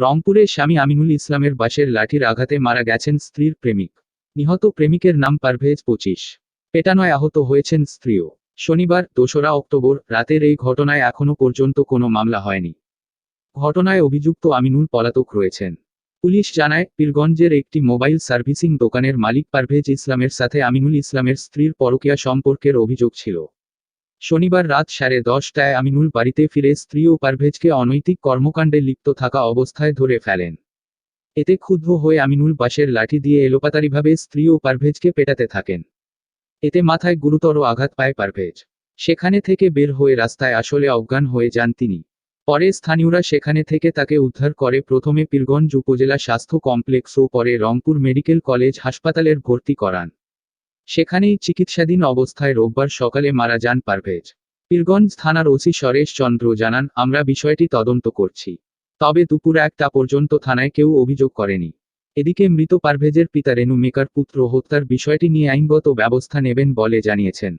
রংপুরে স্বামী আমিনুল ইসলামের বাসের লাঠির আঘাতে মারা গেছেন স্ত্রীর প্রেমিক। নিহত প্রেমিকের নাম পারভেজ পঁচিশ। পেটানয় আহত হয়েছেন স্ত্রীও। শনিবার, দোসরা অক্টোবর রাতের এই ঘটনায় এখনও পর্যন্ত কোনো মামলা হয়নি। ঘটনায় অভিযুক্ত আমিনুল পলাতক রয়েছেন। পুলিশ জানায়, পীরগঞ্জের একটি মোবাইল সার্ভিসিং দোকানের মালিক পারভেজ ইসলামের সাথে আমিনুল ইসলামের স্ত্রীর পরকীয়া সম্পর্কের অভিযোগ ছিল। শনিবার রাত সাড়ে দশটায় আমিনুল বাড়িতে ফিরে স্ত্রী ও পারভেজকে অনৈতিক কর্মকাণ্ডে লিপ্ত থাকা অবস্থায় ধরে ফেলেন। এতে ক্ষুব্ধ হয়ে আমিনুল বাঁশের লাঠি দিয়ে এলোপাতারিভাবে স্ত্রী ও পারভেজকে পেটাতে থাকেন। এতে মাথায় গুরুতর আঘাত পায় পারভেজ। সেখানে থেকে বের হয়ে রাস্তায় আসলে অজ্ঞান হয়ে যান তিনি। পরে স্থানীয়রা সেখানে থেকে তাকে উদ্ধার করে প্রথমে পীরগঞ্জ উপজেলা স্বাস্থ্য কমপ্লেক্স ও পরে রংপুর মেডিকেল কলেজ হাসপাতালের ভর্তি করান। সেখানেই চিকিৎসাধীন অবস্থায় রোববার সকালে মারা যান পারভেজ। পীরগঞ্জ থানার ওসি সরেশ চন্দ্র জানান, আমরা বিষয়টি তদন্ত করছি। তবে দুপুর একটা পর্যন্ত থানায় কেউ অভিযোগ করেনি। এদিকে মৃত পারভেজের পিতা রেনু মেকার পুত্র হত্যার বিষয়টি নিয়ে আইনগত ব্যবস্থা নেবেন বলে জানিয়েছেন।